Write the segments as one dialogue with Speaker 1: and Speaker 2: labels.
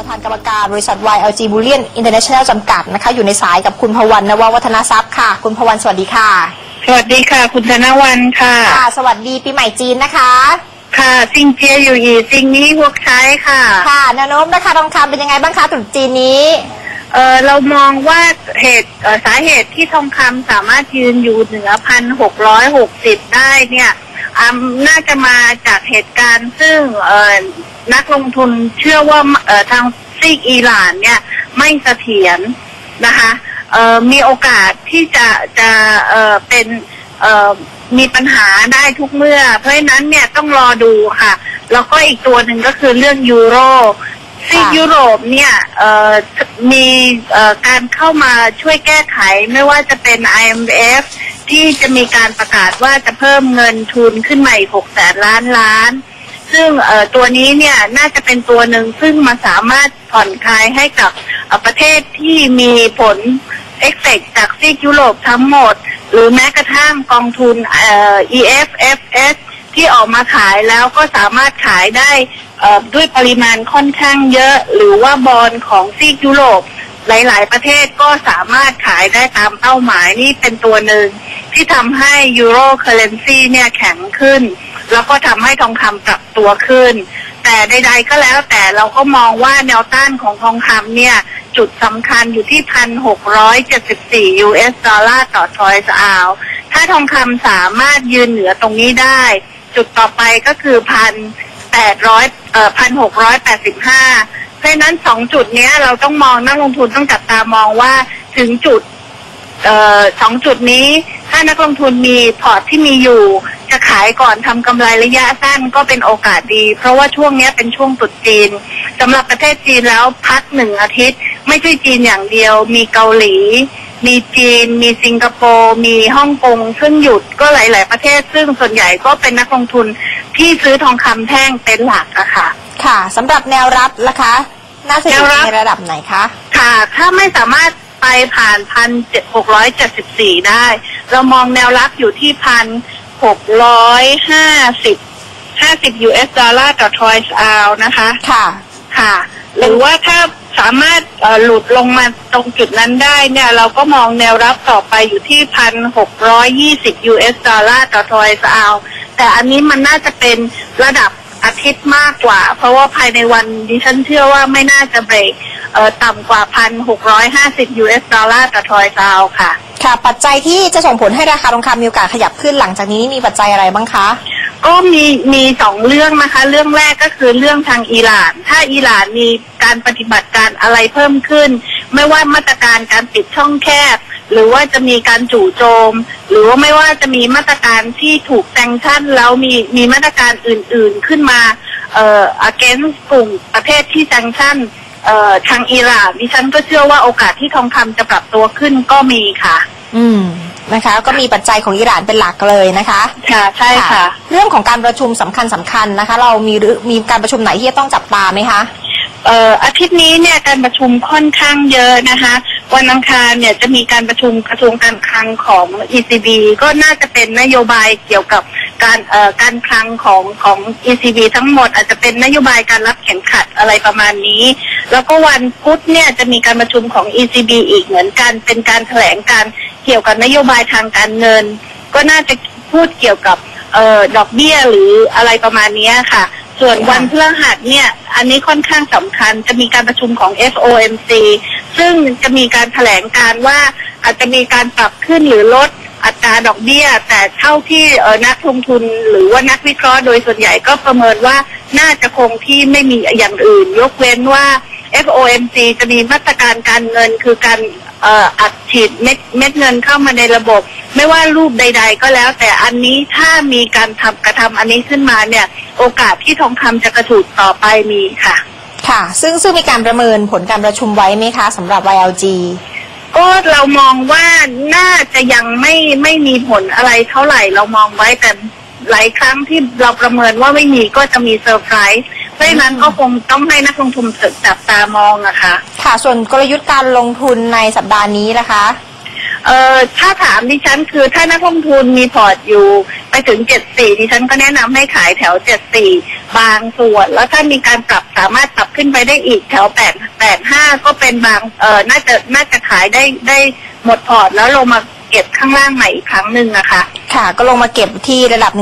Speaker 1: ประธานกรรมการบริษัท YLG Bullion International จำกัดนะคะ อยู่ในสายกับคุณพวันนววัฒนทรัพย์ค่ะ คุณพวันสวัสดีค่ะ
Speaker 2: สวัสดีค่ะ คุณธนวันค่ะ
Speaker 1: ค่ะ สวัสดีปีใหม่จีนนะคะ
Speaker 2: ค่ะซิงเจียอยู่อีซิงนี้พวกใช้ค่ะ
Speaker 1: ค่ะแนวโน้มราคาทองคำเป็นยังไงบ้างคะตรุษจีนนี้
Speaker 2: เออเรามองว่าเหตุเอ่อสาเหตุที่ทองคำสามารถยืนอยู่เหนือพันหกร้อยหกสิบได้เนี่ยอ่าน่าจะมาจากเหตุการณ์ซึ่งเอ่อ นักลงทุนเชื่อว่าเอ่อทางซีกอิหร่านเนี่ยไม่เสถียรนะคะเอ่อมีโอกาสที่จะจะเอ่อเป็นเอ่อมีปัญหาได้ทุกเมื่อ เพราะฉะนั้นเนี่ยต้องรอดูค่ะ แล้วก็อีกตัวหนึ่งก็คือเรื่องยูโรซีก
Speaker 1: ค่ะ
Speaker 2: ยุโรปเนี่ยเอ่อมีเอ่อการเข้ามาช่วยแก้ไขไม่ว่าจะเป็น IMF ที่จะมีการประกาศว่าจะเพิ่มเงินทุนขึ้นมาอีก6แสนล้านล้าน ซึ่งตัวนี้เนี่ยน่าจะเป็นตัวหนึ่งซึ่งมาสามารถผ่อนคลายให้กับประเทศที่มีผลเอฟเฟกจากซีกยุโรปทั้งหมด หรือแม้กระทั่งกองทุนเอ่อ EFFS ที่ออกมาขายแล้วก็สามารถขายได้ด้วยปริมาณค่อนข้างเยอะ หรือว่าบอลของซีกยุโรปหลาย ๆ ประเทศก็สามารถขายได้ตามเป้าหมายนี่เป็นตัวหนึ่งที่ทำให้ยูโรเคอเรนซีเนี่ยแข็งขึ้น แล้วก็ทำให้ทองคำปรับตัวขึ้น แต่ใด ๆ ก็แล้วแต่เราก็มองว่าแนวต้านของทองคำเนี่ย จุดสำคัญอยู่ที่พันหกร้อยเจ็ดสิบสี่ US ดอลลาร์ต่อทรอยส์อาวถ้าทองคำสามารถยืนเหนือตรงนี้ได้ จุดต่อไปก็คือพันแปดร้อยเอ่อพันหกร้อยแปดสิบห้าเพราะนั้นสองจุดเนี้ยเราต้องมองนักลงทุนต้องจับตามองว่าถึงจุดเอ่อสองจุดนี้ถ้านักลงทุนมีพอร์ตที่มีอยู่ จะขายก่อนทำกำไรระยะสั้นก็เป็นโอกาสดี เพราะว่าช่วงเนี้ยเป็นช่วงตรุษจีนสำหรับประเทศจีนแล้วพักหนึ่งอาทิตย์ ไม่ใช่จีนอย่างเดียว มีเกาหลี มีจีน มีสิงคโปร์มีฮ่องกงซึ่งหยุดก็หลาย ๆ ประเทศ ซึ่งส่วนใหญ่ก็เป็นนักลงทุนที่ซื้อทองคำแท่งเป็นหลักอะค่ะ
Speaker 1: ค่ะสำหรับแนวรับนะคะน่าจะอยู่
Speaker 2: แนวรับ
Speaker 1: ในระดับไหนคะ
Speaker 2: ค่ะ ถ้าไม่สามารถไปผ่านพันเจ็ดหกร้อยเจ็ดสิบสี่ได้ เรามองแนวรับอยู่ที่พัน หกร้อยห้าสิบห้าสิบ US ดอลลาร์ต่อทรอยส์อาวนะคะ
Speaker 1: ค่ะ
Speaker 2: ค่ะ หรือว่าถ้าสามารถเอ่อหลุดลงมาตรงจุดนั้นได้เนี่ย เราก็มองแนวรับต่อไปอยู่ที่พันหกร้อยยี่สิบ US ดอลลาร์ต่อทรอยส์อาวแต่อันนี้มันน่าจะเป็นระดับอาทิตย์มากกว่า เพราะว่าภายในวันดิฉันเชื่อว่าไม่น่าจะเบรกเอ่อต่ำกว่าพันหกร้อยห้าสิบ US ดอลลาร์ต่อทรอยส์อาวค่ะ
Speaker 1: ค่ะ ปัจจัยที่จะส่งผลให้ราคาทองคำมีโอกาสขยับขึ้นหลังจากนี้มีปัจจัยอะไรบ้างคะ
Speaker 2: ก็มีมีสองเรื่องนะคะ เรื่องแรกก็คือเรื่องทางอิหร่าน ถ้าอิหร่านมีการปฏิบัติการอะไรเพิ่มขึ้น ไม่ว่ามาตรการการปิดช่องแคบ หรือว่าจะมีการจู่โจม หรือว่าไม่ว่าจะมีมาตรการที่ถูกแซงชั่นแล้วมีมีมาตรการอื่น ๆขึ้นมาเอ่อ against กลุ่มประเทศที่แซงชั่น เอ่อทางอิหร่านดิฉันก็เชื่อว่าโอกาสที่ทองคำจะปรับตัวขึ้นก็มีค่ะ
Speaker 1: อืมนะคะ ก็มีปัจจัยของอิหร่านเป็นหลักเลยนะคะ
Speaker 2: ค่ะใช่ค่ะ
Speaker 1: เรื่องของการประชุมสำคัญสำคัญนะคะ เรามีหรือมีการประชุมไหนที่จะต้องจับตาไหมคะ
Speaker 2: เอ่ออาทิตย์นี้เนี่ยการประชุมค่อนข้างเยอะนะคะ วันอังคารเนี่ยจะมีการประชุมกระทรวงการคลังของ ECB ก็น่าจะเป็นนโยบายเกี่ยวกับการเอ่อการคลังของของ ECB ทั้งหมดอาจจะเป็นนโยบายการรับเข็มขัดอะไรประมาณนี้ แล้วก็วันพุธเนี่ยจะมีการประชุมของ ECB อีกเหมือนกัน เป็นการแถลงการเกี่ยวกับนโยบายทางการเงิน ก็น่าจะพูดเกี่ยวกับเอ่อดอกเบี้ยหรืออะไรประมาณนี้ค่ะ ส่วนวันพฤหัสเนี่ย อันนี้ค่อนข้างสำคัญจะมีการประชุมของ FOMC ซึ่งจะมีการแถลงการว่าอาจจะมีการปรับขึ้นหรือลดอัตราดอกเบี้ย แต่เท่าที่นักลงทุนหรือว่านักวิเคราะห์โดยส่วนใหญ่ก็ประเมินว่าน่าจะคงที่ไม่มีอย่างอื่น ยกเว้นว่า FOMC จะมีมาตรการการเงินคือการเอ่ออัด ฉีดเม็ดเม็ดเงินเข้ามาในระบบ ไม่ว่ารูปใด ๆ ก็แล้ว แต่อันนี้ถ้ามีการทำกระทำอันนี้ขึ้นมาเนี่ย โอกาสที่ทองคำจะกระถูดต่อไปมีค่ะ
Speaker 1: ค่ะ ซึ่งซึ่งมีการประเมินผลการประชุมไว้ไหมคะสำหรับ YLG
Speaker 2: ก็เรามองว่าน่าจะยังไม่ไม่มีผลอะไรเท่าไหร่เรามองไว้แต่หลายครั้งที่เราประเมินว่าไม่มีก็จะมีเซอร์ไพรส์ เพราะฉะนั้นก็คงต้องให้นักลงทุนจับตามองอะค่ะ
Speaker 1: ค่ะส่วนกลยุทธ์การลงทุนในสัปดาห์นี้นะคะ
Speaker 2: เอ่อถ้าถามดิฉันคือถ้านักลงทุนมีพอร์ตอยู่ไปถึง74ดิฉันก็แนะนำให้ขายแถว74บางส่วน แล้วถ้ามีการปรับสามารถปรับขึ้นไปได้อีกแถว8 85ก็เป็นบางเอ่อน่าจะน่าจะขายได้ได้หมดพอร์ตแล้วลงมา เก็บข้างล่างใหม่อีกครั้งหนึ่งนะคะ
Speaker 1: ค่ะ ก็ลงมาเก็บที่ระดับ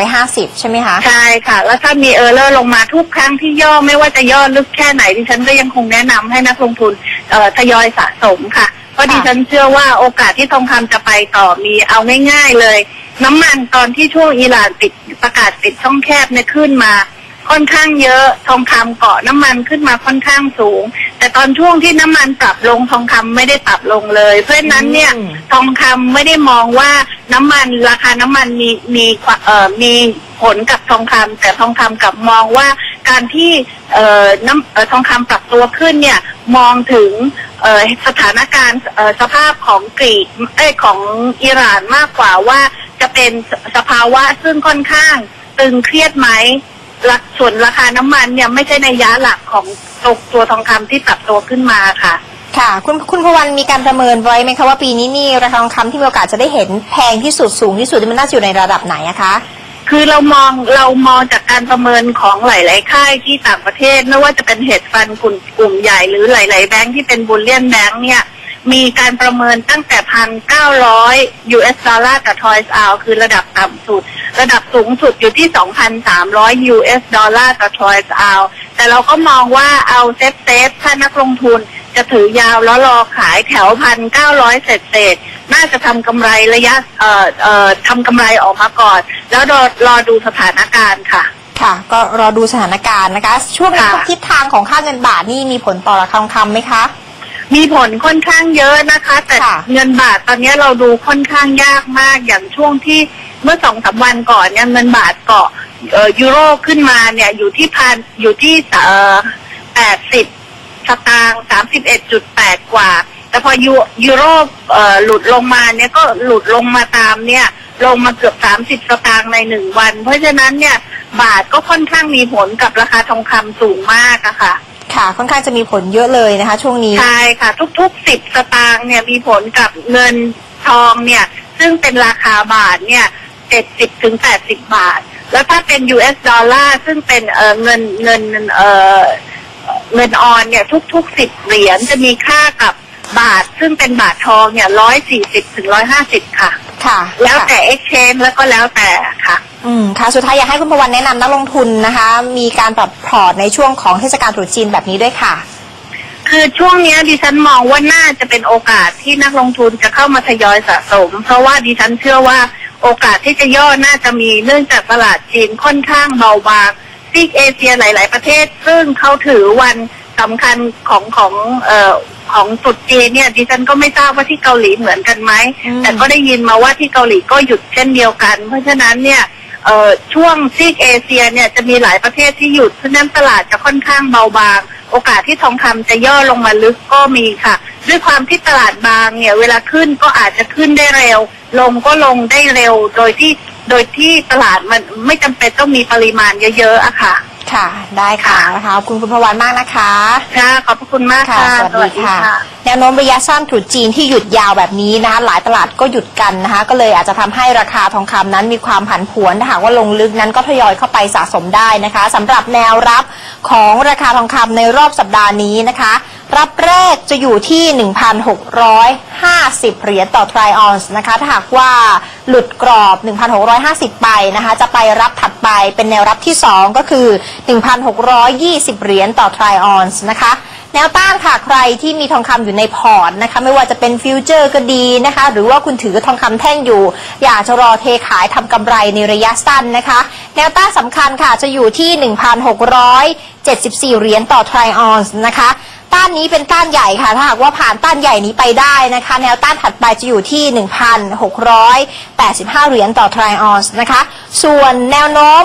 Speaker 1: 1,650 ใช่ไหมคะ
Speaker 2: ใช่ค่ะ แล้วถ้ามีเออร์เลอร์ลงมาทุกครั้งที่ย่อไม่ว่าจะย่อลึกแค่ไหนดิฉันก็ยังคงแนะนำให้นักลงทุนเอ่อทยอยสะสมค่ะ เพราะ
Speaker 1: ค่ะ
Speaker 2: ดิฉันเชื่อว่าโอกาสที่ทองคำจะไปต่อมีเอาง่าย ๆ เลย น้ำมันตอนที่ช่วงอิหร่านปิดประกาศปิดช่องแคบเนี่ยขึ้นมา ค่อนข้างเยอะทองคำเกาะน้ำมันขึ้นมาค่อนข้างสูง แต่ตอนช่วงที่น้ำมันปรับลงทองคำไม่ได้ปรับลงเลย เพราะฉะนั้นเนี่ย
Speaker 1: อืม
Speaker 2: ทองคำไม่ได้มองว่าน้ำมันราคาน้ำมันมีมีความเอ่อมีผลกับทองคำแต่ทองคำกลับมองว่าการที่เอ่อน้ำเอ่อทองคำปรับตัวขึ้นเนี่ยมองถึงเอ่อสถานการณ์เอ่อสภาพของกรีกเอ้ยของอิหร่านมากกว่าว่าจะเป็นสสภาวะซึ่งค่อนข้างตึงเครียดไหมลัก ส่วนราคาน้ำมันเนี่ยไม่ใช่ในยะหลักของตัวตัวทองคำที่ปรับตัวขึ้นมาค่ะ
Speaker 1: ค่ะ คุณคุณพวันมีการประเมินไว้ไหมคะว่าปีนี้นี่ราคาทองคำที่มีโอกาสจะได้เห็นแพงที่สุดสูงที่สุดที่มันน่าจะอยู่ในระดับไหนอะคะ
Speaker 2: คือเรามองเรามองจากการประเมินของหลาย ๆ ค่ายที่ต่างประเทศไม่ว่าจะเป็นเฮดฟันกลุ่มกลุ่มใหญ่หรือหลาย ๆ แบงค์ที่เป็นบุลเลียนแบงค์เนี่ย มีการประเมินตั้งแต่พันเก้าร้อย US ดอลลาร์ต่อทอยส์เอาคือระดับต่ำสุด ระดับสูงสุดอยู่ที่2,300 US ดอลลาร์ต่อทอยส์เอาแต่เราก็มองว่าเอาเซฟเซฟถ้านักลงทุนจะถือยาวแล้วรอขายแถวพันเก้าร้อยเศษเศษๆน่าจะทำกำไรระยะเอ่อเอ่อทำกำไรออกมาก่อน แล้วรอรอดูสถานการณ์ค่ะ
Speaker 1: ค่ะ ก็รอดูสถานการณ์นะคะ ช่วงนี้
Speaker 2: ค่ะ
Speaker 1: ทิศทางของค่าเงินบาทนี่มีผลต่อราคาทองคำไหมคะ
Speaker 2: มีผลค่อนข้างเยอะนะคะ แต่
Speaker 1: ค่ะ
Speaker 2: เงินบาทตอนนี้เราดูค่อนข้างยากมากอย่างช่วงที่เมื่อสองสามวันก่อนเนี่ยเงินบาทเกาะเอ่อยูโรขึ้นมาเนี่ยอยู่ที่พันอยู่ที่เอ่อแปดสิบสตางค์สามสิบเอ็ดจุดแปดกว่า แต่พอยูยูโรเอ่อหลุดลงมาเนี่ยก็หลุดลงมาตามเนี่ย ลงมาเกือบสามสิบสตางค์ในหนึ่งวัน เพราะฉะนั้นเนี่ยบาทก็ค่อนข้างมีผลกับราคาทองคำสูงมากอะค่ะ
Speaker 1: ค่ะ ค่อนข้างจะมีผลเยอะเลยนะคะ ช่วงนี้
Speaker 2: ใช่ค่ะ ทุกๆสิบสตางค์เนี่ยมีผลกับเงินทองเนี่ย ซึ่งเป็นราคาบาทเนี่ยเจ็ดสิบถึงแปดสิบบาท แล้วถ้าเป็น US ดอลลาร์ซึ่งเป็นเออเงินเงินเออเงินออนเนี่ย ทุกๆสิบเหรียญจะมีค่ากับบาท ซึ่งเป็นบาททองเนี่ยร้อยสี่สิบถึงร้อยห้าสิบค่ะ
Speaker 1: ค่ะ
Speaker 2: แล้วแต่ exchange แล้วก็แล้วแต่ค่ะ
Speaker 1: อืมค่ะ สุดท้ายอยากให้คุณพวันแนะนำนักลงทุนนะคะ มีการปรับพอร์ตในช่วงของเทศกาลตรุษจีนแบบนี้ด้วยค่ะ
Speaker 2: คือช่วงเนี้ยดิฉันมองว่าน่าจะเป็นโอกาสที่นักลงทุนจะเข้ามาทยอยสะสม เพราะว่าดิฉันเชื่อว่าโอกาสที่จะย่อน่าจะมีเนื่องจากตลาดจีนค่อนข้างเบาบางซีกเอเชียหลาย ๆ ประเทศ ซึ่งเขาถือวันสำคัญของของเอ่อ ของตรุษจีนเนี่ยดิฉันก็ไม่ทราบว่าที่เกาหลีเหมือนกันไหม
Speaker 1: อืม
Speaker 2: แต่ก็ได้ยินมาว่าที่เกาหลีก็หยุดเช่นเดียวกัน เพราะฉะนั้นเนี่ยเอ่อช่วงซีกเอเชียเนี่ยจะมีหลายประเทศที่หยุดเพราะฉะนั้นตลาดจะค่อนข้างเบาบาง โอกาสที่ทองคำจะย่อลงมาลึกก็มีค่ะ ด้วยความที่ตลาดบางเนี่ย เวลาขึ้นก็อาจจะขึ้นได้เร็ว ลงก็ลงได้เร็ว โดยที่โดยที่ตลาดมันไม่จำเป็นต้องมีปริมาณเยอะๆอะค่ะ
Speaker 1: ค่ะ ได้ค่ะ
Speaker 2: ค่ะ
Speaker 1: นะคะขอบคุณคุณพวันมากนะคะ
Speaker 2: ค่ะ ขอบพระคุณมากค่ะ
Speaker 1: สวัสดีค่ะ แนวโน้มระยะสั้นตรุษจีนที่หยุดยาวแบบนี้นะคะหลายตลาดก็หยุดกันนะคะก็เลยอาจจะทำให้ราคาทองคำนั้นมีความผันผวนถ้าหากว่าลงลึกนั้นก็ทยอยเข้าไปสะสมได้นะคะสำหรับแนวรับของราคาทองคำในรอบสัปดาห์นี้นะคะ รับแรกจะอยู่ที่ 1,650 เหรียญต่อทริออนซ์นะคะถ้าหากว่าหลุดกรอบ 1,650 ไปนะคะจะไปรับถัดไปเป็นแนวรับที่ 2 ก็คือ 1,620 เหรียญต่อทริออนซ์นะคะ แนวต้านค่ะใครที่มีทองคำอยู่ในพอร์ตนะคะ ไม่ว่าจะเป็นฟิวเจอร์ก็ดีนะคะ หรือว่าคุณถือทองคำแท่งอยู่ อยากจะรอเทขายทำกำไรในระยะสั้นนะคะ แนวต้านสำคัญค่ะจะอยู่ที่ 1,674 เหรียญต่อทริออนซ์นะคะต้านนี้เป็นต้านใหญ่ค่ะ ถ้าหากว่าผ่านต้านใหญ่นี้ไปได้นะคะ แนวต้านถัดไปจะอยู่ที่ 1,685 เหรียญต่อทริออนซ์นะคะ ส่วนแนวโน้ม